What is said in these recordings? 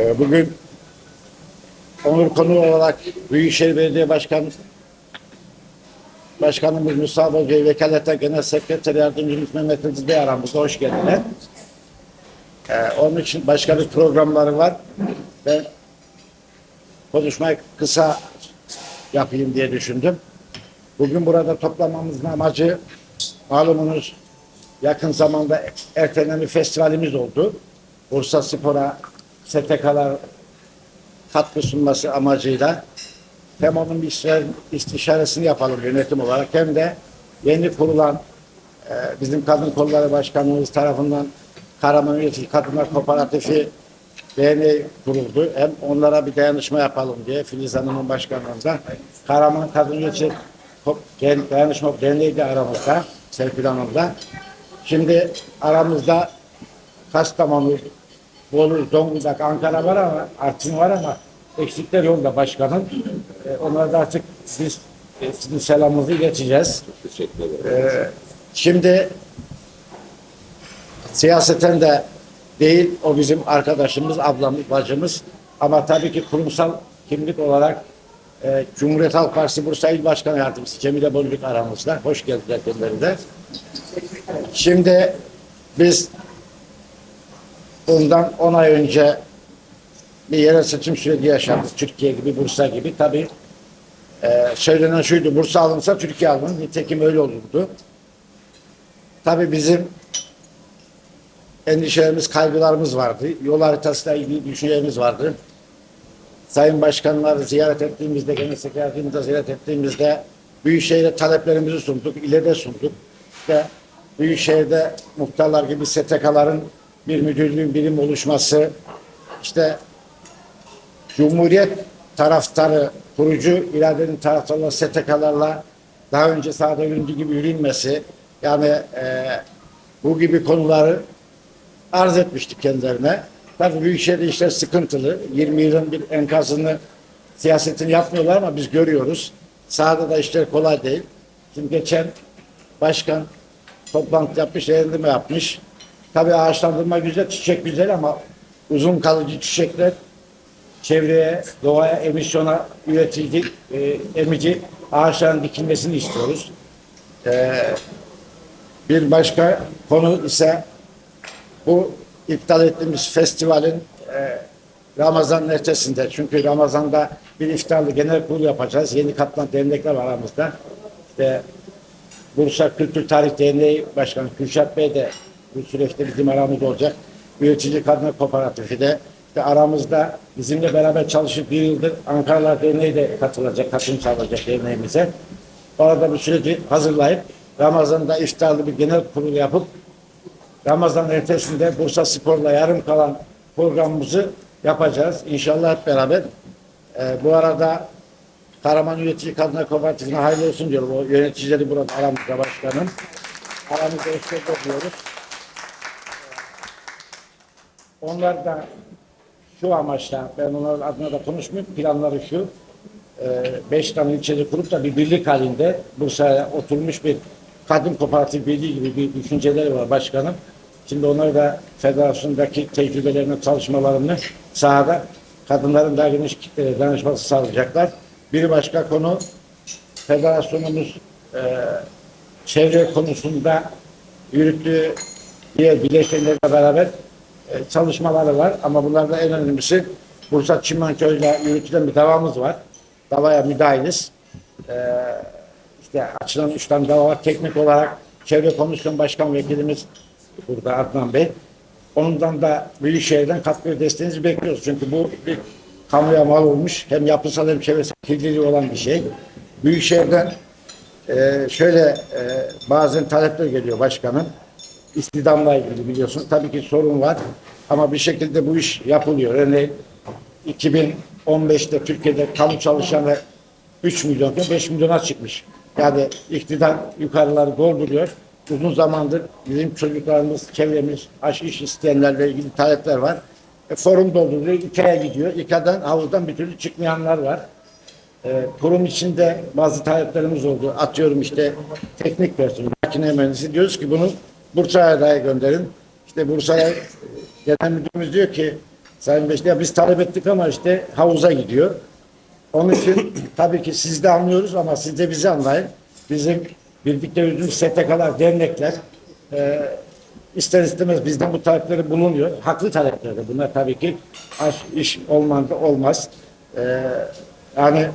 Ee, Bugün onur konu olarak Büyükşehir Belediye Başkanı Başkanımız Mustafa Hoca'yı vekaleten Genel Sekreter Yardımcımız Mehmet Hızlı Bey aramızda hoş geldiler. Ee, onun için başka bir programları var. Ben konuşmayı kısa yapayım diye düşündüm. Bugün burada toplamamızın amacı malumunuz yakın zamanda ertelenen bir festivalimiz oldu. Bursa Spor'a STK'lar katkı sunması amacıyla hem onun bir istişare- istişaresini yapalım yönetim olarak hem de yeni kurulan e, bizim Kadın Kolları Başkanımız tarafından Karaman Üyesi Kadınlar Kooperatifi derneği kuruldu. Hem onlara bir dayanışma yapalım diye Filiz Hanım'ın başkanlığında Karaman Kadın Üyesi Dayanışma Derneği de aramızda, Serpil Hanım'da. Şimdi aramızda Kastamonu, Bolu, Zonguldak, Ankara var ama Artvin var ama eksikler yolda başkanım. E, onlara da artık biz e, sizin selamınızı ileteceğiz. Teşekkür ederim. E, şimdi siyaseten de değil o bizim arkadaşımız, ablamız, bacımız ama tabii ki kurumsal kimlik olarak e, Cumhuriyet Halk Partisi Bursa İl Başkanı Yardımcısı Cemile Bolgük aramızda. Hoş geldiler kendileri de. Şimdi biz bundan 10 ay önce bir yerel seçim süreci yaşadık. Türkiye gibi, Bursa gibi. Tabii e, söylenen şuydu, Bursa alınsa Türkiye alınır. Nitekim öyle olurdu. Tabii bizim endişelerimiz, kaygılarımız vardı. Yol haritasıyla ilgili düşüncelerimiz vardı. Sayın Başkanları ziyaret ettiğimizde, genel sekreterimizi ziyaret ettiğimizde Büyükşehir'e taleplerimizi sunduk, ile de sunduk. İşte Büyükşehir'de muhtarlar gibi STK'ların bir müdürlüğün birim oluşması, işte Cumhuriyet taraftarı, kurucu iradenin taraftarları STK'larla daha önce sahada yüründüğü gibi yürünmesi, yani e, bu gibi konuları arz etmiştik kendilerine. Tabii Büyükşehir'de işler sıkıntılı. 20 yılın bir enkazını siyasetini yapmıyorlar ama biz görüyoruz. Sahada da işler kolay değil. Şimdi geçen başkan toplantı yapmış, eğlendirme yapmış. Tabii ağaçlandırma güzel, çiçek güzel ama uzun kalıcı çiçekler çevreye, doğaya, emisyona üretici, e, emici ağaçların dikilmesini istiyoruz. E, bir başka konu ise bu iptal ettiğimiz festivalin e, Ramazan'ın ertesinde. Çünkü Ramazan'da bir iftarlı genel kurul yapacağız. Yeni katılan dernekler var aramızda. İşte Bursa Kültür Tarih Derneği Başkanı Kürşat Bey de bu süreçte bizim aramızda olacak. Üretici Kadınlar Kooperatifi de işte aramızda bizimle beraber çalışıp bir yıldır Ankaralar Derneği de katılacak, katılım sağlayacak derneğimize. Bu arada bu süreci hazırlayıp Ramazan'da iftarlı bir genel kurul yapıp Ramazan ertesinde Bursa Spor'la yarım kalan programımızı yapacağız. İnşallah hep beraber. Ee, bu arada Karaman Üretici Kadınlar Kooperatifine hayırlı olsun diyorum. O yöneticileri burada aramızda başkanım. Aramızda hoş diyoruz. Onlar da şu amaçla, ben onların adına da konuşmuyorum, planları şu, e, beş tane ilçede kurup da bir birlik halinde Bursa'ya oturmuş bir kadın kooperatif birliği gibi bir düşünceleri var başkanım. Şimdi onları da federasyondaki tecrübelerini, çalışmalarını sahada kadınların daha geniş kitlere danışması sağlayacaklar. Bir başka konu federasyonumuz e, çevre konusunda yürüttüğü diğer bileşenlerle beraber çalışmaları var ama bunlardan en önemlisi Bursa Çimentoy'la yürütülen bir davamız var. Davaya müdahiliz. E, işte açılan üç tane dava var. Teknik olarak Çevre Komisyon Başkan Vekilimiz burada Adnan Bey. Ondan da Büyükşehir'den katkı ve desteğinizi bekliyoruz. Çünkü bu bir kamuya mal olmuş. Hem yapısal hem çevresel kirliliği olan bir şey. Büyükşehir'den e, şöyle e, bazen talepler geliyor başkanım. İstidamla ilgili biliyorsun. Tabii ki sorun var. Ama bir şekilde bu iş yapılıyor. Örneğin 2015'te Türkiye'de kamu çalışanı 3 milyon, 5 milyona çıkmış. Yani iktidar yukarıları dolduruyor. Uzun zamandır bizim çocuklarımız, çevremiz, aşı iş isteyenlerle ilgili talepler var. E, forum dolduruyor, İKA'ya gidiyor. İKA'dan, havuzdan bir türlü çıkmayanlar var. E, kurum içinde bazı taleplerimiz oldu. Atıyorum işte teknik personel, makine mühendisi. Diyoruz ki bunu Bursa'ya gönderin. İşte Bursa'ya genel müdürümüz diyor ki Sayın Beşli ya biz talep ettik ama işte havuza gidiyor. Onun için tabii ki siz de anlıyoruz ama siz de bizi anlayın. Bizim birlikte yürüdüğümüz STK'lar, dernekler e, ister istemez bizden bu talepleri bulunuyor. Haklı talepler de bunlar tabii ki aş, iş olmanda olmaz. E, yani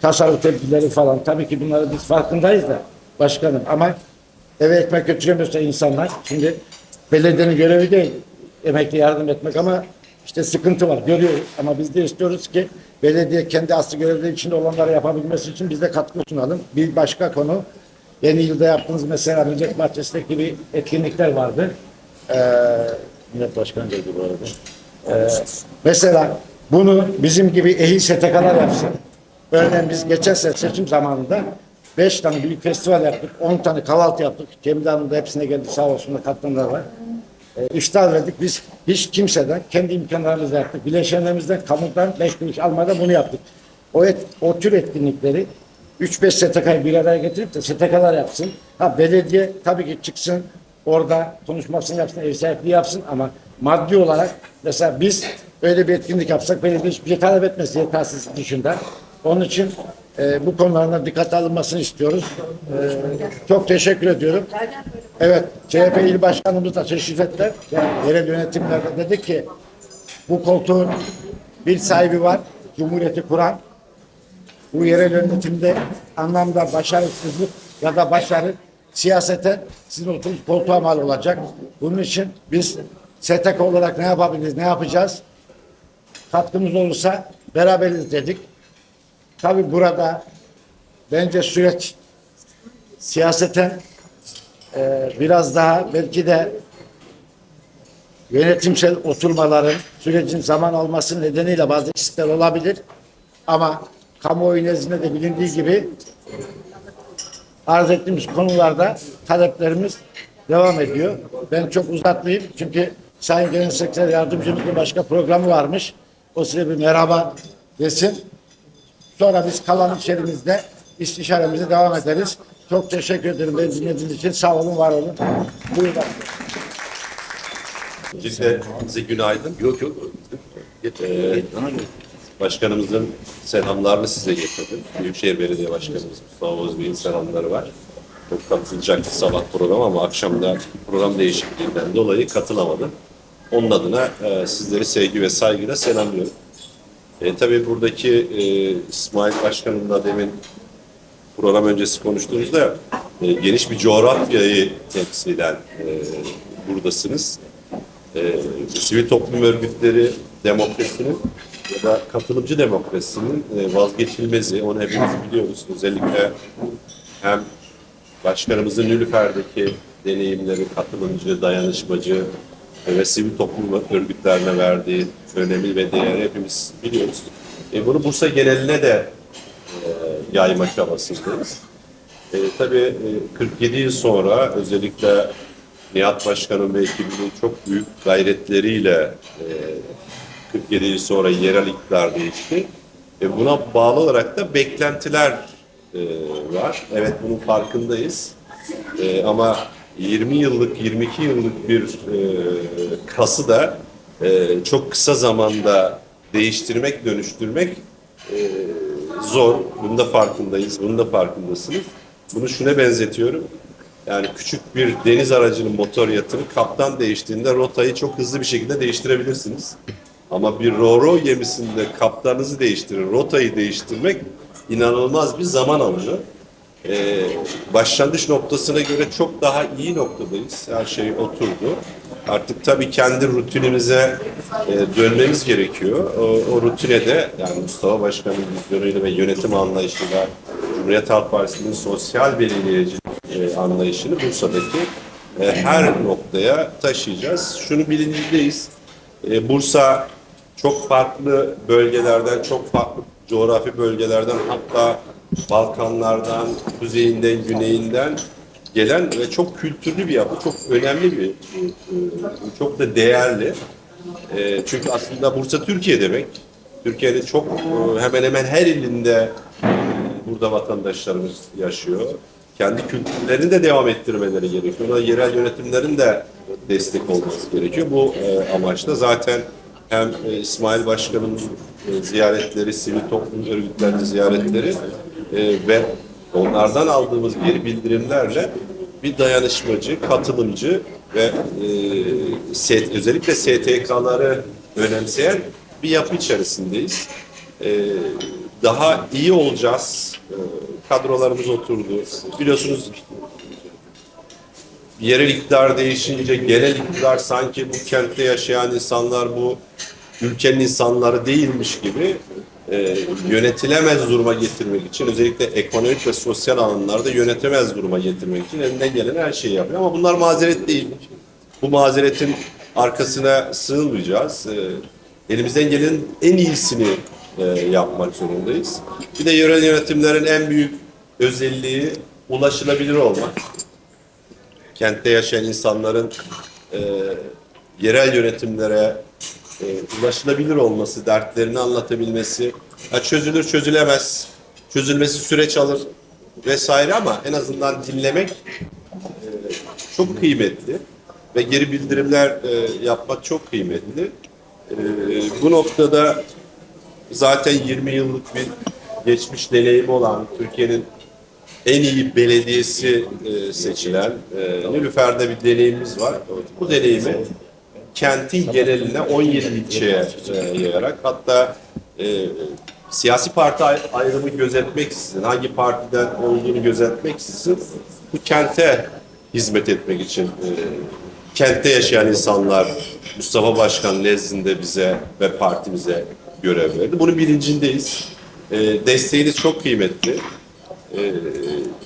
tasarruf tepkileri falan tabii ki bunları biz farkındayız da başkanım ama eve ekmek götüremiyorsa insanlar şimdi belediyenin görevi değil emekli yardım etmek ama işte sıkıntı var görüyoruz ama biz de istiyoruz ki belediye kendi aslı görevleri içinde olanları yapabilmesi için biz de katkı sunalım. Bir başka konu yeni yılda yaptığımız mesela Millet Bahçesi'ndeki gibi etkinlikler vardı. Ee, Millet Başkanı dedi bu arada. Ee, mesela bunu bizim gibi ehil STK'lar yapsın. Örneğin biz geçen seçim zamanında 5 tane büyük festival yaptık. 10 tane kahvaltı yaptık. Cemil Hanım da hepsine geldi sağ olsun da katkılar var. E, iftar verdik. Biz hiç kimseden kendi imkanlarımızla yaptık. Bileşenlerimizden, kamudan 5 kuruş almadan bunu yaptık. O, et, o tür etkinlikleri 3-5 STK'yı bir araya getirip de STK'lar yapsın. Ha belediye tabii ki çıksın orada konuşmasını yapsın, ev sahipliği yapsın ama maddi olarak mesela biz öyle bir etkinlik yapsak belediye hiçbir şey talep etmez yetersiz dışında. Onun için e, bu konularına dikkat alınmasını istiyoruz. E, çok teşekkür ediyorum. Evet, CHP il başkanımız da teşrif ettiler. Yani yerel yönetimlerde dedik ki bu koltuğun bir sahibi var. Cumhuriyeti kuran. Bu yerel yönetimde anlamda başarısızlık ya da başarı siyaseten sizin oturmuş koltuğa mal olacak. Bunun için biz STK olarak ne yapabiliriz, ne yapacağız? Katkımız olursa beraberiz dedik. Tabi burada bence süreç siyaseten e, biraz daha belki de yönetimsel oturmaların sürecin zaman alması nedeniyle bazı eksikler olabilir. Ama kamuoyu nezdinde de bilindiği gibi arz ettiğimiz konularda taleplerimiz devam ediyor. Ben çok uzatmayayım çünkü Sayın Genel Sekreter Yardımcımızın başka programı varmış. O size bir merhaba desin. Sonra biz kalan içerimizde istişaremize devam ederiz. Çok teşekkür ederim beni dinlediğiniz için. Sağ olun, var olun. Buyurun. Öncelikle size günaydın. Yok yok. Ee, başkanımızın selamlarını size getirdim. Büyükşehir Belediye Başkanımız Mustafa Bozbey'in selamları var. Çok katılacaktı sabah program ama akşamda program değişikliğinden dolayı katılamadı. Onun adına e, sizleri sevgi ve saygıyla selamlıyorum. E, tabii buradaki e, İsmail Başkanım'la demin program öncesi konuştuğunuzda e, geniş bir coğrafyayı temsilen e, buradasınız. E, sivil toplum örgütleri demokrasinin ya da katılımcı demokrasinin e, vazgeçilmezi, onu hepimiz biliyoruz. Özellikle hem başkanımızın Nülüfer'deki deneyimleri, katılımcı, dayanışmacı ve sivil toplum örgütlerine verdiği önemi ve değeri hepimiz biliyoruz. E, bunu Bursa geneline de e, yayma çabasındayız. E, tabii e, 47 yıl sonra özellikle Nihat Başkan'ın ve ekibinin çok büyük gayretleriyle e, 47 yıl sonra yerel iktidar değişti. E, buna bağlı olarak da beklentiler e, var. Evet bunun farkındayız. E, ama 20 yıllık, 22 yıllık bir e, kası da e, çok kısa zamanda değiştirmek, dönüştürmek e, zor. Bunun da farkındayız, bunun da farkındasınız. Bunu şuna benzetiyorum. Yani küçük bir deniz aracının motor yatırıp kaptan değiştiğinde rotayı çok hızlı bir şekilde değiştirebilirsiniz. Ama bir ro gemisinde kaptanınızı değiştirir, rotayı değiştirmek inanılmaz bir zaman alıyor. Ee, başlangıç noktasına göre çok daha iyi noktadayız. Her şey oturdu. Artık tabii kendi rutinimize e, dönmemiz gerekiyor. O, o rutine de yani Mustafa Başkan'ın vizyonuyla ve yönetim anlayışıyla Cumhuriyet Halk Partisi'nin sosyal belediyecilik e, anlayışını Bursa'daki e, her noktaya taşıyacağız. Şunu bilincindeyiz. E, Bursa çok farklı bölgelerden, çok farklı coğrafi bölgelerden hatta Balkanlardan, kuzeyinden, güneyinden gelen ve çok kültürlü bir yapı, çok önemli bir, e, çok da değerli. E, çünkü aslında Bursa Türkiye demek. Türkiye'de çok e, hemen hemen her ilinde e, burada vatandaşlarımız yaşıyor. Kendi kültürlerini de devam ettirmeleri gerekiyor. Ona yerel yönetimlerin de destek olması gerekiyor. Bu e, amaçla zaten hem e, İsmail Başkan'ın e, ziyaretleri, sivil toplum örgütlerinin ziyaretleri e, ve onlardan aldığımız geri bildirimlerle bir dayanışmacı, katılımcı ve e, özellikle STK'ları önemseyen bir yapı içerisindeyiz. E, daha iyi olacağız. E, kadrolarımız oturdu. Biliyorsunuz yerel iktidar değişince genel iktidar sanki bu kentte yaşayan insanlar bu ülkenin insanları değilmiş gibi e, yönetilemez duruma getirmek için özellikle ekonomik ve sosyal alanlarda yönetemez duruma getirmek için elinden gelen her şeyi yapıyor. Ama bunlar mazeret değil. Bu mazeretin arkasına sığınmayacağız. E, elimizden gelen en iyisini e, yapmak zorundayız. Bir de yerel yönetimlerin en büyük özelliği ulaşılabilir olmak kentte yaşayan insanların e, yerel yönetimlere e, ulaşılabilir olması, dertlerini anlatabilmesi, ha, çözülür çözülemez, çözülmesi süreç alır vesaire ama en azından dinlemek e, çok kıymetli ve geri bildirimler e, yapmak çok kıymetli. E, bu noktada zaten 20 yıllık bir geçmiş deneyimi olan Türkiye'nin en iyi belediyesi e, seçilen e, Nilüfer'de bir deneyimimiz var. Bu deneyimi kentin geneline 17 ilçeye e, yayarak hatta e, siyasi parti ay- ayrımı gözetmeksizin, hangi partiden olduğunu gözetmeksizin bu kente hizmet etmek için e, kentte yaşayan insanlar Mustafa Başkan nezdinde bize ve partimize görev verdi. Bunun bilincindeyiz. E, desteğiniz çok kıymetli. Ee,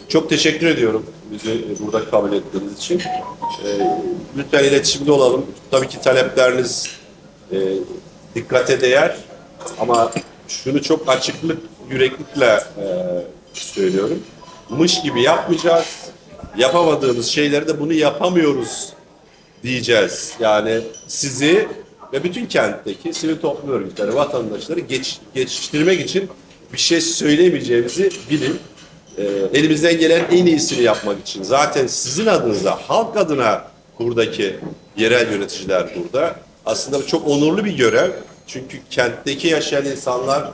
çok teşekkür ediyorum bizi burada kabul ettiğiniz için. Ee, lütfen iletişimde olalım. Tabii ki talepleriniz e, dikkate değer ama şunu çok açıklık, yüreklikle e, söylüyorum. Mış gibi yapmayacağız. Yapamadığımız şeyleri de bunu yapamıyoruz diyeceğiz. Yani sizi ve bütün kentteki sivil toplum örgütleri, vatandaşları geç, geçiştirmek için bir şey söylemeyeceğimizi bilin. Ee, elimizden gelen en iyisini yapmak için. Zaten sizin adınıza, halk adına buradaki yerel yöneticiler burada. Aslında çok onurlu bir görev. Çünkü kentteki yaşayan insanlar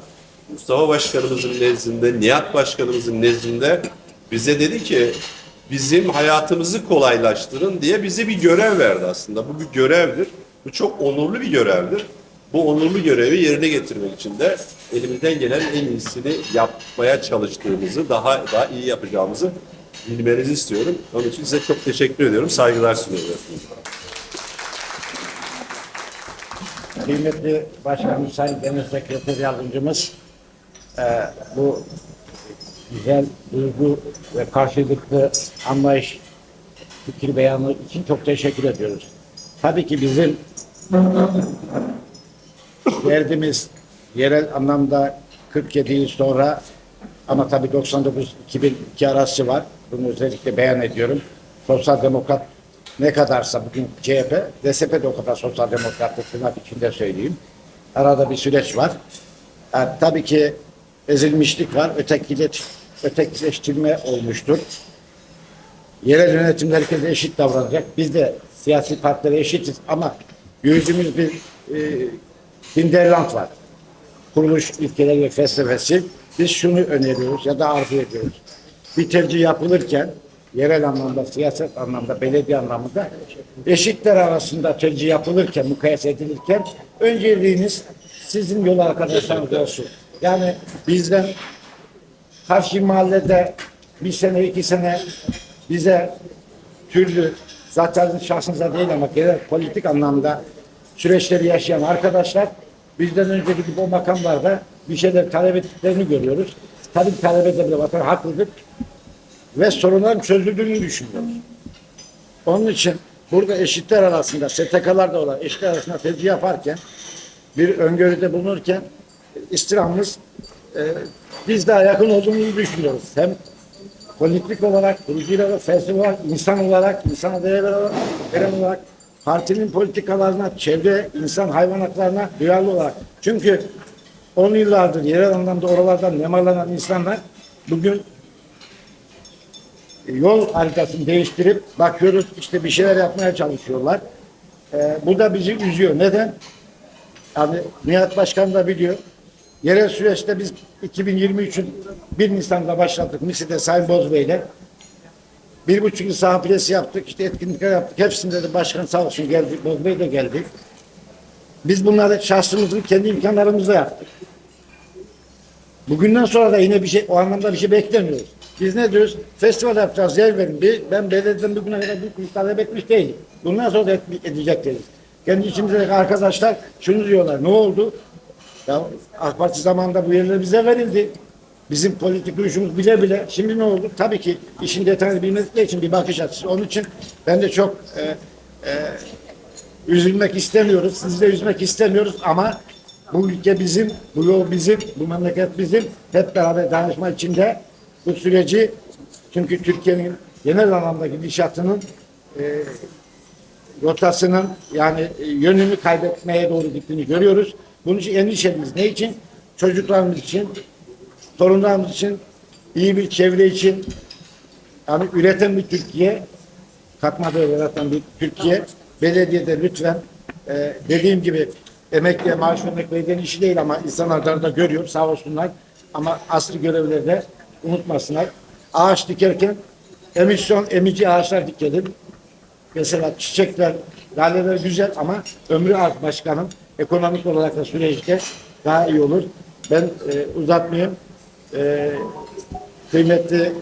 Mustafa Başkanımızın nezdinde, Nihat Başkanımızın nezdinde bize dedi ki bizim hayatımızı kolaylaştırın diye bize bir görev verdi aslında. Bu bir görevdir. Bu çok onurlu bir görevdir. Bu onurlu görevi yerine getirmek için de elimizden gelen en iyisini yapmaya çalıştığımızı, daha daha iyi yapacağımızı bilmenizi istiyorum. Onun için size çok teşekkür ediyorum. Saygılar sunuyorum. Kıymetli Başkanım Sayın Genel Sekreter Yardımcımız e, bu güzel duygu ve karşılıklı anlayış fikir beyanı için çok teşekkür ediyoruz. Tabii ki bizim derdimiz yerel anlamda 47 yıl sonra ama tabii 99-2002 arası var. Bunu özellikle beyan ediyorum. Sosyal demokrat ne kadarsa bugün CHP, DSP de o kadar sosyal demokratlık tırnak içinde söyleyeyim. Arada bir süreç var. Yani tabii ki ezilmişlik var, ötekileş, ötekileştirme olmuştur. Yerel yönetimler herkese eşit davranacak. Biz de siyasi partilere eşitiz ama yürüdüğümüz bir e, Hinterland var. Kuruluş ilkeleri ve felsefesi. Biz şunu öneriyoruz ya da arzu ediyoruz. Bir tercih yapılırken yerel anlamda, siyaset anlamda, belediye anlamında eşitler arasında tercih yapılırken, mukayese edilirken önceliğiniz sizin yol arkadaşlarınız olsun. Yani bizden karşı mahallede bir sene, iki sene bize türlü zaten şahsınıza değil ama genel politik anlamda süreçleri yaşayan arkadaşlar bizden önceki gibi o makamlarda bir şeyler talep ettiklerini görüyoruz. Tabii talep edebilir vatan haklıdır ve sorunların çözüldüğünü düşünüyoruz. Onun için burada eşitler arasında, STK'larda olan eşitler arasında tercih yaparken bir öngörüde bulunurken istirhamımız e, biz daha yakın olduğumuzu düşünüyoruz. Hem politik olarak, kurucu olarak, felsefe olarak, insan olarak, insan değerler olarak, olarak, partinin politikalarına, çevre, insan, hayvan haklarına duyarlı olarak. Çünkü 10 yıllardır yerel anlamda oralardan nemalanan insanlar bugün yol haritasını değiştirip bakıyoruz işte bir şeyler yapmaya çalışıyorlar. e, bu da bizi üzüyor. Neden? Yani Nihat Başkan da biliyor. Yerel süreçte biz 2023'ün 1 Nisan'da başladık Misi'de Sayın Bozbey'le. Bir buçuk yıl saha yaptık, işte etkinlikler yaptık. Hepsinde de başkan sağ olsun geldi, Bozbey de geldi. Biz bunları şahsımızın kendi imkanlarımızla yaptık. Bugünden sonra da yine bir şey, o anlamda bir şey beklemiyoruz. Biz ne diyoruz? Festival yapacağız, yer verin. Bir, ben belediyeden bugüne kadar bir talep etmiş değilim. Bundan sonra da et, edecek değiliz. Kendi içimizdeki arkadaşlar şunu diyorlar, ne oldu? Ya AK Parti zamanında bu yerler bize verildi. Bizim politik duruşumuz bile bile. Şimdi ne oldu? Tabii ki işin detayını bilmedikleri için bir bakış açısı. Onun için ben de çok e, e, üzülmek istemiyoruz. Sizi de üzmek istemiyoruz ama bu ülke bizim, bu yol bizim, bu memleket bizim. Hep beraber dayanışma içinde bu süreci çünkü Türkiye'nin genel anlamda gidişatının e, rotasının yani e, yönünü kaybetmeye doğru gittiğini görüyoruz. Bunun için endişeliyiz. Ne için? Çocuklarımız için, torunlarımız için, iyi bir çevre için, yani üreten bir Türkiye, katma değer yaratan bir Türkiye, belediyede lütfen e, dediğim gibi emekliye maaş vermek belediyenin işi değil ama insanlar da görüyor sağ olsunlar ama asli görevleri de unutmasınlar. Ağaç dikerken emisyon emici ağaçlar dikelim. Mesela çiçekler, laleler güzel ama ömrü az başkanım. Ekonomik olarak da süreçte daha iyi olur. Ben e, uzatmayayım. E, kıymetli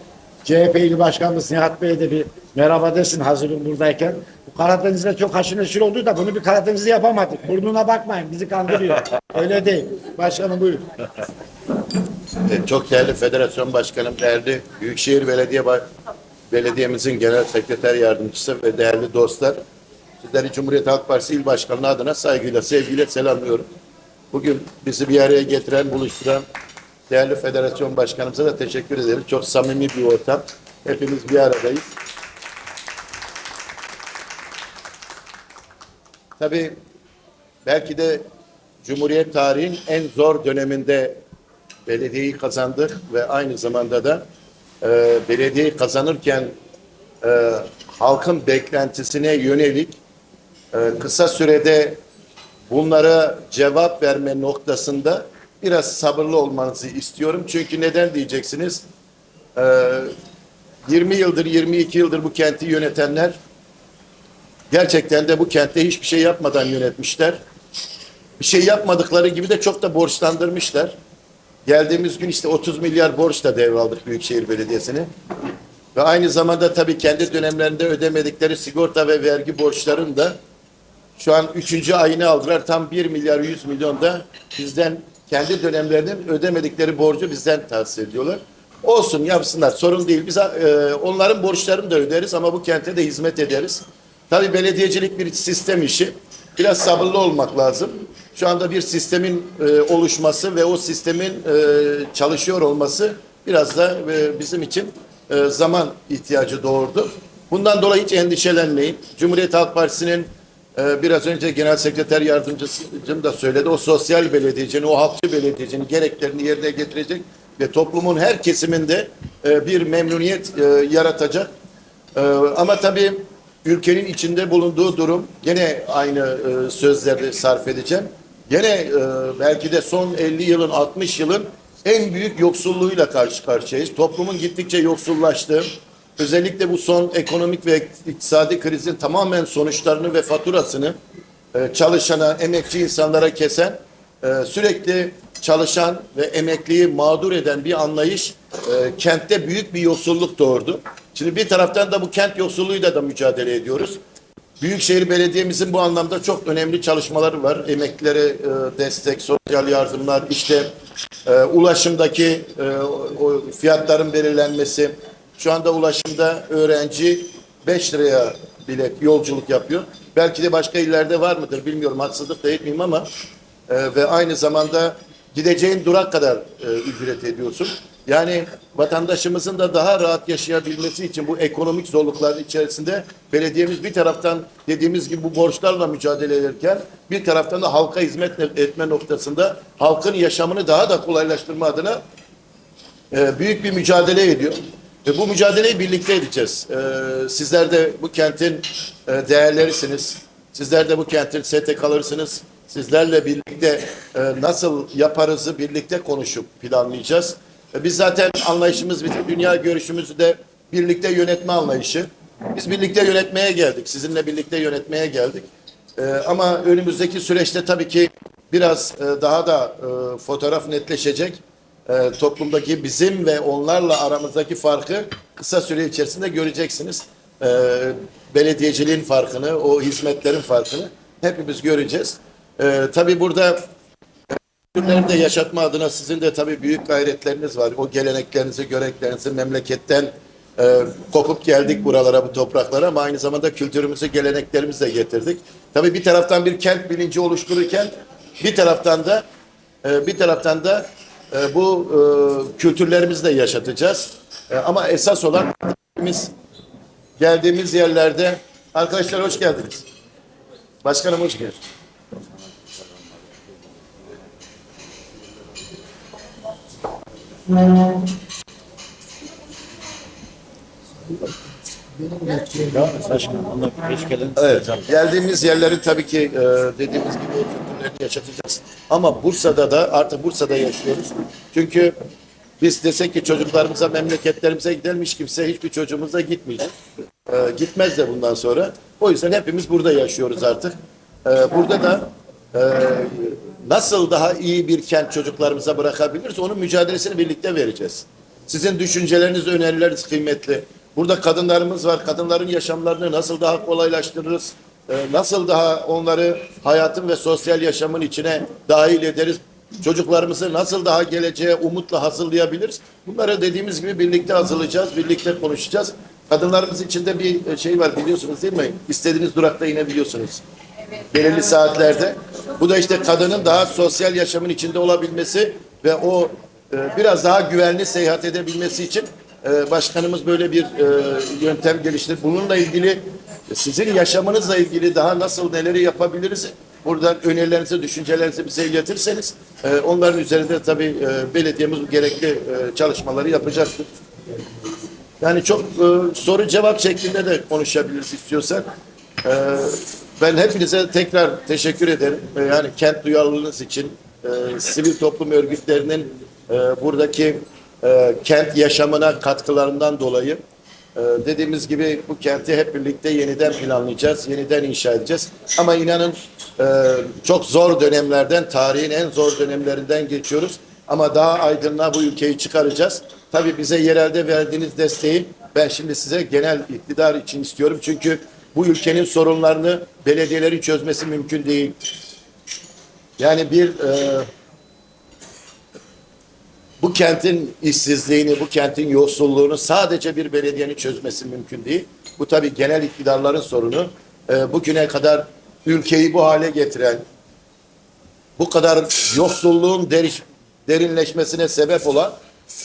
CHP İl Başkanımız Nihat Bey'e de bir merhaba desin hazırım buradayken. Bu Karadeniz'de çok haşır neşir oldu da bunu bir Karadeniz'de yapamadık. Burnuna bakmayın bizi kandırıyor. Öyle değil. Başkanım buyur. E, Çok değerli federasyon başkanım, değerli Büyükşehir Belediye Belediye'mizin genel sekreter yardımcısı ve değerli dostlar. Sizleri Cumhuriyet Halk Partisi İl Başkanlığı adına saygıyla, sevgiyle selamlıyorum. Bugün bizi bir araya getiren, buluşturan değerli federasyon başkanımıza da teşekkür ederim. Çok samimi bir ortam. Hepimiz bir aradayız. Tabii belki de Cumhuriyet tarihin en zor döneminde belediyeyi kazandık ve aynı zamanda da e, belediyeyi kazanırken e, halkın beklentisine yönelik e, kısa sürede bunlara cevap verme noktasında biraz sabırlı olmanızı istiyorum. Çünkü neden diyeceksiniz? E, 20 yıldır, 22 yıldır bu kenti yönetenler gerçekten de bu kentte hiçbir şey yapmadan yönetmişler. Bir şey yapmadıkları gibi de çok da borçlandırmışlar. Geldiğimiz gün işte 30 milyar borçla devraldık Büyükşehir Belediyesi'ni. Ve aynı zamanda tabii kendi dönemlerinde ödemedikleri sigorta ve vergi borçlarını da şu an üçüncü ayını aldılar. Tam 1 milyar 100 milyon da bizden kendi dönemlerinin ödemedikleri borcu bizden tahsis ediyorlar. Olsun yapsınlar sorun değil. Biz e, onların borçlarını da öderiz ama bu kente de hizmet ederiz. Tabii belediyecilik bir sistem işi. Biraz sabırlı olmak lazım. Şu anda bir sistemin e, oluşması ve o sistemin e, çalışıyor olması biraz da e, bizim için e, zaman ihtiyacı doğurdu. Bundan dolayı hiç endişelenmeyin. Cumhuriyet Halk Partisi'nin e, biraz önce Genel Sekreter Yardımcım da söyledi. O sosyal belediyecinin, o halkçı belediyecinin gereklerini yerine getirecek ve toplumun her kesiminde e, bir memnuniyet e, yaratacak. Ee, ama tabii ülkenin içinde bulunduğu durum gene aynı e, sözleri sarf edeceğim. Gene e, belki de son 50 yılın 60 yılın en büyük yoksulluğuyla karşı karşıyayız. Toplumun gittikçe yoksullaştığı, özellikle bu son ekonomik ve iktisadi krizin tamamen sonuçlarını ve faturasını e, çalışana, emekçi insanlara kesen, e, sürekli çalışan ve emekliyi mağdur eden bir anlayış e, kentte büyük bir yoksulluk doğurdu. Şimdi bir taraftan da bu kent yoksulluğuyla da mücadele ediyoruz. Büyükşehir Belediye'mizin bu anlamda çok önemli çalışmaları var. Emeklilere e, destek, sosyal yardımlar, işte e, ulaşımdaki e, o fiyatların belirlenmesi. Şu anda ulaşımda öğrenci 5 liraya bilet yolculuk yapıyor. Belki de başka illerde var mıdır bilmiyorum. Haksızlık da etmeyeyim ama e, ve aynı zamanda gideceğin durak kadar e, ücret ediyorsun. Yani vatandaşımızın da daha rahat yaşayabilmesi için bu ekonomik zorluklar içerisinde belediyemiz bir taraftan dediğimiz gibi bu borçlarla mücadele ederken bir taraftan da halka hizmet etme noktasında halkın yaşamını daha da kolaylaştırma adına e, büyük bir mücadele ediyor. Ve bu mücadeleyi birlikte edeceğiz. E, sizler de bu kentin e, değerlerisiniz. Sizler de bu kentin STK'larısınız. Sizlerle birlikte e, nasıl yaparızı birlikte konuşup planlayacağız. E, biz zaten anlayışımız, bizim dünya görüşümüzü de birlikte yönetme anlayışı. Biz birlikte yönetmeye geldik. Sizinle birlikte yönetmeye geldik. E, ama önümüzdeki süreçte tabii ki biraz daha da fotoğraf netleşecek. E, toplumdaki bizim ve onlarla aramızdaki farkı kısa süre içerisinde göreceksiniz. E, belediyeciliğin farkını, o hizmetlerin farkını hepimiz göreceğiz. E, tabii burada Günleri de yaşatma adına sizin de tabii büyük gayretleriniz var. O geleneklerinizi, göreneklerinizi memleketten e, kopup geldik buralara, bu topraklara ama aynı zamanda kültürümüzü, geleneklerimizi de getirdik. Tabii bir taraftan bir kent bilinci oluştururken bir taraftan da e, bir taraftan da e, bu e, kültürlerimizi de yaşatacağız. E, ama esas olan biz geldiğimiz yerlerde arkadaşlar hoş geldiniz. Başkanım hoş geldiniz. Evet. Geldiğimiz yerleri tabii ki e, dediğimiz gibi yaşatacağız. Ama Bursa'da da artık Bursa'da yaşıyoruz. Çünkü biz desek ki çocuklarımıza memleketlerimize gidelim hiç kimse hiçbir çocuğumuza gitmeyecek. E, gitmez de bundan sonra. O yüzden hepimiz burada yaşıyoruz artık. E, burada da e, nasıl daha iyi bir kent çocuklarımıza bırakabiliriz onun mücadelesini birlikte vereceğiz. Sizin düşünceleriniz, önerileriniz kıymetli. Burada kadınlarımız var. Kadınların yaşamlarını nasıl daha kolaylaştırırız? Ee, Nasıl daha onları hayatın ve sosyal yaşamın içine dahil ederiz? Çocuklarımızı nasıl daha geleceğe umutla hazırlayabiliriz? Bunları dediğimiz gibi birlikte hazırlayacağız, birlikte konuşacağız. Kadınlarımız için de bir şey var biliyorsunuz değil mi? İstediğiniz durakta inebiliyorsunuz. Belirli saatlerde. Bu da işte kadının daha sosyal yaşamın içinde olabilmesi ve o e, biraz daha güvenli seyahat edebilmesi için e, başkanımız böyle bir e, yöntem geliştirdi. Bununla ilgili sizin yaşamınızla ilgili daha nasıl neleri yapabiliriz? Buradan önerilerinizi, düşüncelerinizi bize iletirseniz e, onların üzerinde tabii e, belediyemiz gerekli e, çalışmaları yapacaktır. Yani çok e, soru cevap şeklinde de konuşabiliriz istiyorsan. E, ben hepinize tekrar teşekkür ederim. E, yani kent duyarlılığınız için, e, sivil toplum örgütlerinin e, buradaki e, kent yaşamına katkılarından dolayı e, dediğimiz gibi bu kenti hep birlikte yeniden planlayacağız, yeniden inşa edeceğiz. Ama inanın e, çok zor dönemlerden, tarihin en zor dönemlerinden geçiyoruz. Ama daha aydınlığa bu ülkeyi çıkaracağız. Tabii bize yerelde verdiğiniz desteği ben şimdi size genel iktidar için istiyorum. Çünkü bu ülkenin sorunlarını belediyelerin çözmesi mümkün değil. Yani bir e, bu kentin işsizliğini, bu kentin yoksulluğunu sadece bir belediyenin çözmesi mümkün değil. Bu tabii genel iktidarların sorunu. E, bugüne kadar ülkeyi bu hale getiren, bu kadar yoksulluğun deriş, derinleşmesine sebep olan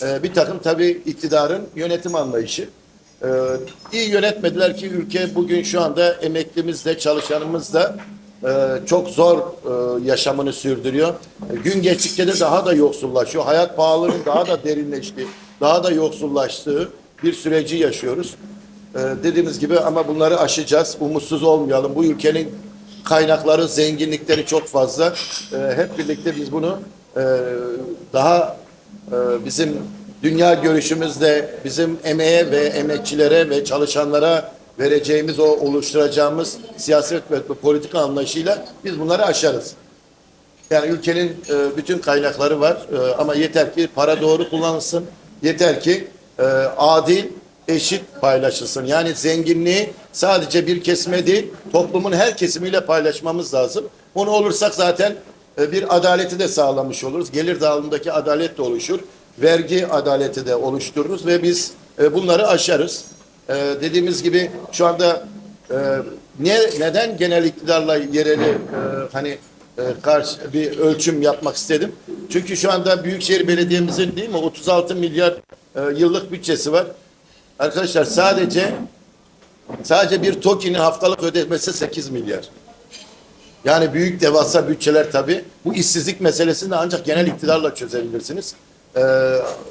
e, bir takım tabii iktidarın yönetim anlayışı. E, iyi yönetmediler ki ülke bugün şu anda emeklimiz de çalışanımız da e, çok zor e, yaşamını sürdürüyor. Gün geçtikçe de daha da yoksullaşıyor. Hayat pahalılığının daha da derinleştiği, daha da yoksullaştığı bir süreci yaşıyoruz. E, dediğimiz gibi ama bunları aşacağız. Umutsuz olmayalım. Bu ülkenin kaynakları, zenginlikleri çok fazla. E, hep birlikte biz bunu e, daha e, bizim dünya görüşümüzle bizim emeğe ve emekçilere ve çalışanlara vereceğimiz o oluşturacağımız siyaset ve politika anlayışıyla biz bunları aşarız. Yani ülkenin e, bütün kaynakları var e, ama yeter ki para doğru kullanılsın. Yeter ki e, adil, eşit paylaşılsın. Yani zenginliği sadece bir kesime değil, toplumun her kesimiyle paylaşmamız lazım. Onu olursak zaten e, bir adaleti de sağlamış oluruz. Gelir dağılımındaki adalet de oluşur. Vergi adaleti de oluştururuz ve biz e, bunları aşarız. E, dediğimiz gibi şu anda e, niye, neden genel iktidarla yereli e, hani e, karşı bir ölçüm yapmak istedim. Çünkü şu anda Büyükşehir Belediye'mizin değil mi 36 milyar e, yıllık bütçesi var. Arkadaşlar sadece sadece bir TOKİ'nin haftalık ödemesi 8 milyar. Yani büyük devasa bütçeler tabii. Bu işsizlik meselesini ancak genel iktidarla çözebilirsiniz. Ee,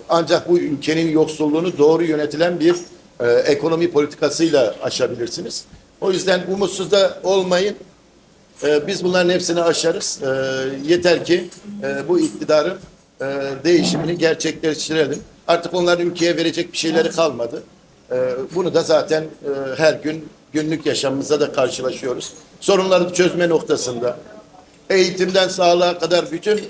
ancak bu ülkenin yoksulluğunu doğru yönetilen bir e, ekonomi politikasıyla aşabilirsiniz. O yüzden umutsuz da olmayın. E, biz bunların hepsini aşarız. E, yeter ki e, bu iktidarın e, değişimini gerçekleştirelim. Artık onların ülkeye verecek bir şeyleri kalmadı. E, bunu da zaten e, her gün günlük yaşamımızda da karşılaşıyoruz. Sorunları çözme noktasında eğitimden sağlığa kadar bütün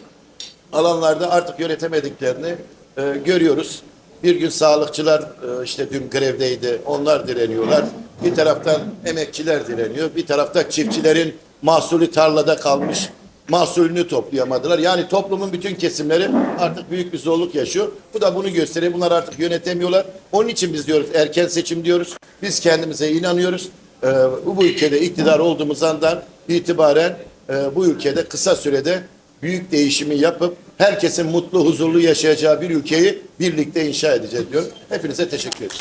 alanlarda artık yönetemediklerini e, görüyoruz. Bir gün sağlıkçılar e, işte dün grevdeydi. Onlar direniyorlar. Bir taraftan emekçiler direniyor. Bir tarafta çiftçilerin mahsulü tarlada kalmış. Mahsulünü toplayamadılar. Yani toplumun bütün kesimleri artık büyük bir zorluk yaşıyor. Bu da bunu gösteriyor. Bunlar artık yönetemiyorlar. Onun için biz diyoruz erken seçim diyoruz. Biz kendimize inanıyoruz. E, bu, ülkede iktidar olduğumuz andan itibaren e, bu ülkede kısa sürede büyük değişimi yapıp herkesin mutlu, huzurlu yaşayacağı bir ülkeyi birlikte inşa edeceğiz diyorum. Hepinize teşekkür ederim.